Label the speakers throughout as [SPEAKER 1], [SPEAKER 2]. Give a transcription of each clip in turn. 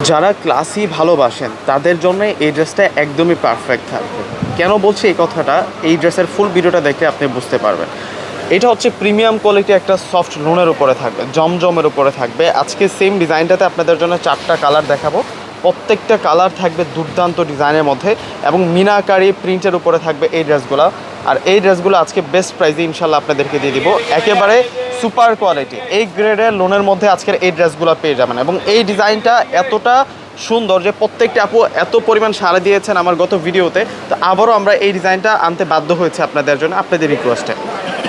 [SPEAKER 1] যারা ক্লাসি ভালোবাসেন, তাদের জন্য এই ড্রেসটা একদমই পারফেক্ট থাকবে। কেন বলছি এই কথাটা? এই ড্রেসের ফুল ভিডিওটা দেখে আপনি বুঝতে পারবেন। এটা হচ্ছে প্রিমিয়াম কোয়ালিটি একটা সফট লোনের উপরে থাকবে, জমজমের উপরে থাকবে। আজকে সেম ডিজাইনটাতে আপনাদের জন্য চারটা কালার দেখাবো। প্রত্যেকটা কালার থাকবে দুর্দান্ত ডিজাইনের মধ্যে এবং মিনাকারি প্রিন্টের উপরে থাকবে এই ড্রেসগুলো আর এই ড্রেসগুলো আজকে বেস্ট প্রাইসে ইনশাল্লাহ আপনাদেরকে দিয়ে দিব। একেবারে সুপার কোয়ালিটি। এই গ্রেডের লোনের মধ্যে আজকের এই ড্রেসগুলো পেয়ে যাবেন এবং এই ডিজাইনটা এতটা সুন্দর যে প্রত্যেকটা আপু এত পরিমাণ সাড়া দিয়েছেন আমার গত ভিডিওতে। তো আবারও আমরা এই ডিজাইনটা আনতে বাধ্য হয়েছে আপনাদের জন্য, আপনাদের রিকোয়েস্টে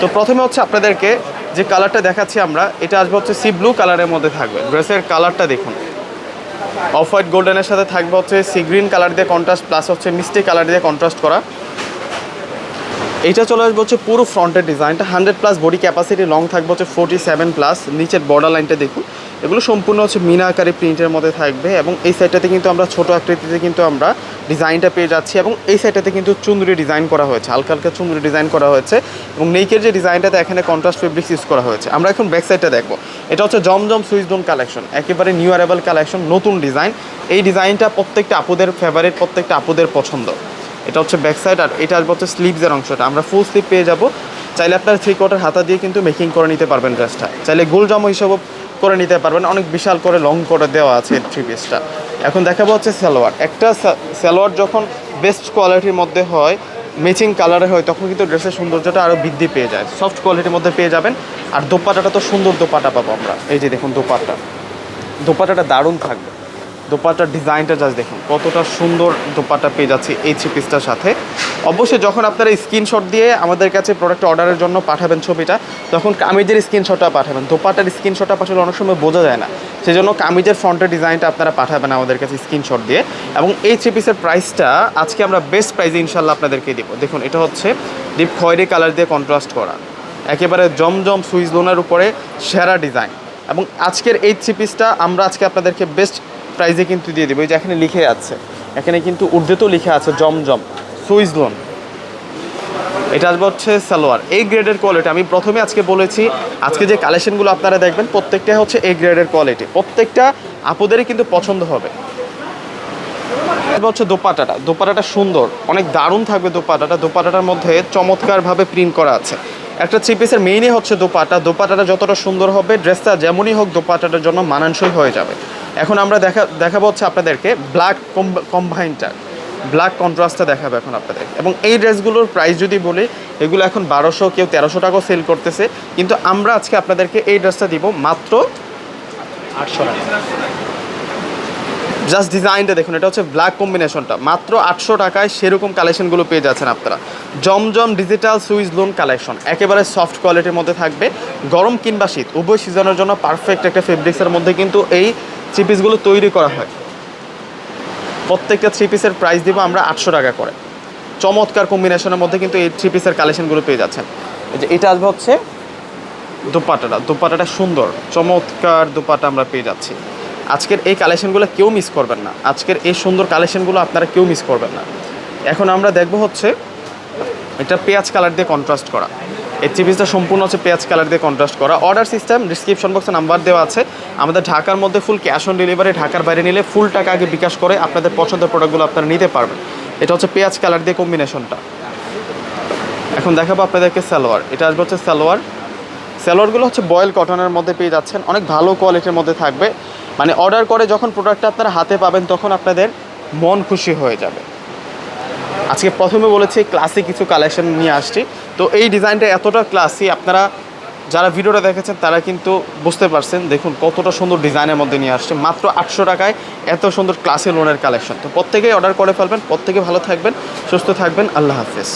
[SPEAKER 1] তো প্রথমে হচ্ছে আপনাদেরকে যে কালারটা দেখাচ্ছি আমরা, এটা আসবে হচ্ছে সি ব্লু কালারের মধ্যে থাকবে। ড্রেসের কালারটা দেখুন। অফ হোয়াইট গোল্ডেনের সাথে থাকবে হচ্ছে সি গ্রিন কালার দিয়ে কন্ট্রাস্ট প্লাস হচ্ছে মিষ্টি কালার দিয়ে কন্ট্রাস্ট করা। এইটা চলে আসবে হচ্ছে পুরো ফ্রন্টের ডিজাইনটা। Hundred plus body capacity, long থাকবে হচ্ছে ফোর্টি সেভেন প্লাস। নিচের বর্ডার লাইনটা দেখুন। এগুলো সম্পূর্ণ হচ্ছে মিনাকারি প্রিন্টের মধ্যে থাকবে এবং এই সাইডটাতে কিন্তু আমরা ছোট আকৃতিতে কিন্তু আমরা ডিজাইনটা পেয়ে যাচ্ছি এবং এই সাইডটাতে কিন্তু চুন্দরি ডিজাইন করা হয়েছে। হালকা হালকা চুন্দরি ডিজাইন করা হয়েছে এবং নেইকের যে ডিজাইনটাতে এখানে কন্ট্রাস্ট ফেব্রিক্স ইউজ করা হয়েছে। আমরা এখন ব্যাক সাইডটা দেখব। এটা হচ্ছে জমজম সুইচ ডোন কালেকশন একেবারে নিউ অ্যারেবল কালেকশন নতুন ডিজাইন এই ডিজাইনটা প্রত্যেকটা আপুদের ফেভারিট প্রত্যেকটা আপুদের পছন্দ। এটা হচ্ছে ব্যাক সাইড আর এটা আসবে হচ্ছে স্লিভসের অংশটা। আমরা ফুল স্লিভ পেয়ে যাব। চাইলে আপনার থ্রি কোয়ার্টার হাতা দিয়ে কিন্তু মেকিং করে নিতে পারবেন ড্রেসটা চাইলে গোল জামা হিসাবেও করে নিতে পারবেন। অনেক বিশাল করে লং করে দেওয়া আছে থ্রি পিসটা এখন দেখাবো হচ্ছে সালোয়ার। একটা সালোয়ার যখন বেস্ট কোয়ালিটির মধ্যে হয় ম্যাচিং কালারে হয়, তখন কিন্তু ড্রেসের সৌন্দর্যটা আরও বৃদ্ধি পেয়ে যায়। সফট কোয়ালিটির মধ্যে পেয়ে যাবেন। আর দোপাটাটা তো সুন্দর দোপাটা পাবো আমরা। এই যে দেখুন দোপাটা দোপাটাটা দারুণ থাকবে। দোপাটার ডিজাইনটা জাস্ট দেখুন, কতটা সুন্দর দোপাটা পেয়ে যাচ্ছে এই থ্রি পিসটার সাথে। অবশ্যই যখন আপনারা স্ক্রিনশট দিয়ে আমাদের কাছে প্রোডাক্ট অর্ডারের জন্য পাঠাবেন ছবিটা, তখন কামিজের স্ক্রিনশটটা পাঠাবেন। দোপাটার স্ক্রিনশটটা পাঠালে অনেক সময় বোঝা যায় না। সেই জন্য কামিজের ফ্রন্টের ডিজাইনটা আপনারা পাঠাবেন আমাদের কাছে স্ক্রিনশট দিয়ে। এবং এই থ্রি পিসের প্রাইসটা আজকে আমরা বেস্ট প্রাইসে ইনশাল্লাহ আপনাদেরকে দেবো। দেখুন, এটা হচ্ছে ডিপ খয়েরি কালার দিয়ে কন্ট্রাস্ট করা। একেবারে জমজম সুইচ লোনের উপরে সেরা ডিজাইন এবং আজকের এই থ্রি পিসটা আমরা আজকে আপনাদেরকে বেস্ট প্রাইজে কিন্তু দিয়ে দেবো। এই যে এখানে লিখে আছে। এখানে কিন্তু উর্দুতেও লিখে আছে জমজম সুইজ লোন এটা আসবে হচ্ছে সালোয়ার। এই গ্রেডের কোয়ালিটি আমি প্রথমে আজকে বলেছি, আজকে যে কালেকশনগুলো আপনারা দেখবেন, প্রত্যেকটা হচ্ছে এই গ্রেডের কোয়ালিটি প্রত্যেকটা আপুদেরই কিন্তু পছন্দ হবে। হচ্ছে দোপাটাটা। দোপাটাটা সুন্দর। অনেক দারুণ থাকবে দোপাটাটা। দোপাটাটার মধ্যে চমৎকারভাবে প্রিন্ট করা আছে। একটা থ্রি পিসের মেইনই হচ্ছে দোপাটা। দোপাটাটা যতটা সুন্দর হবে ড্রেসটা যেমনই হোক, দোপাটাটার জন্য মানানসই হয়ে যাবে। এখন আমরা দেখা দেখাবো হচ্ছে আপনাদেরকে ব্ল্যাক কম্বাইনটা ব্ল্যাক কন্ট্রাস্টটা দেখাবো এখন আপনাদের এবং এই ড্রেসগুলোর প্রাইস যদি বলি এগুলো এখন বারোশো কেউ তেরোশো টাকাও সেল করতেছে। কিন্তু আমরা আজকে আপনাদেরকে এই ড্রেসটা দিব মাত্র
[SPEAKER 2] আটশো টাকা।
[SPEAKER 1] জাস্ট ডিজাইনটা দেখুন এটা হচ্ছে ব্ল্যাক কম্বিনেশনটা মাত্র আটশো টাকায় সেরকম কালেকশনগুলো পেয়ে যাচ্ছেন আপনারা। Zamzam digital Swiss lawn collection একেবারে সফট কোয়ালিটির মধ্যে থাকবে। গরম কিংবা শীত উভয় সিজনের জন্য পারফেক্ট একটা ফেব্রিক্সের মধ্যে কিন্তু এই থ্রি পিসগুলো তৈরি করা হয়। প্রত্যেকটা থ্রি পিসের প্রাইস দিব আমরা আটশো টাকা করে। চমৎকার কম্বিনেশনের মধ্যে কিন্তু এই থ্রি পিসের কালেকশনগুলো পেয়ে যাচ্ছেন। যে এটা আসবে হচ্ছে দোপাটাটা। দোপাটাটা সুন্দর, চমৎকার দোপাটা আমরা পেয়ে যাচ্ছি। আজকের এই কালেকশনগুলো কেউ মিস করবেন না। আজকের এই সুন্দর কালেকশনগুলো আপনারা কেউ মিস করবেন না। এখন আমরা দেখব হচ্ছে, এটা পেঁয়াজ কালার দিয়ে কন্ট্রাস্ট করা। এই থ্রি সম্পূর্ণ হচ্ছে পেঁয়াজ কালার দিয়ে কন্ট্রাস্ট করা। অর্ডার সিস্টেম ডিসক্রিপশন বক্সে নাম্বার দেওয়া আছে। আমাদের ঢাকার মধ্যে ফুল ক্যাশ অন ডেলিভারি ঢাকার বাইরে নিলে ফুল টাকা আগে বিকাশ করে আপনাদের পছন্দের প্রোডাক্টগুলো আপনারা নিতে পারবেন। এটা হচ্ছে পেঁয়াজ কালার দিয়ে কম্বিনেশনটা এখন দেখাবো আপনাদেরকে সালোয়ার। এটা আসবে হচ্ছে সালোয়ার। সালোয়ারগুলো হচ্ছে বয়েল কটনের মধ্যে পেয়ে যাচ্ছেন। অনেক ভালো কোয়ালিটির মধ্যে থাকবে। মানে অর্ডার করে যখন প্রোডাক্টটা আপনারা হাতে পাবেন, তখন আপনাদের মন খুশি হয়ে যাবে। আজকে প্রথমে বলেছি ক্লাসি কিছু কালেকশন নিয়ে আসছি। তো এই ডিজাইনটা এতটা ক্লাসি আপনারা যারা ভিডিওটা দেখেছেন, তারা কিন্তু বুঝতে পারছেন। দেখুন, কতটা সুন্দর ডিজাইনের মধ্যে নিয়ে আসছে। মাত্র আটশো টাকায় এত সুন্দর ক্লাসে লোনের কালেকশন তো প্রত্যেকেই অর্ডার করে ফেলবেন, প্রত্যেকে ভালো থাকবেন, সুস্থ থাকবেন। আল্লাহ হাফিজ।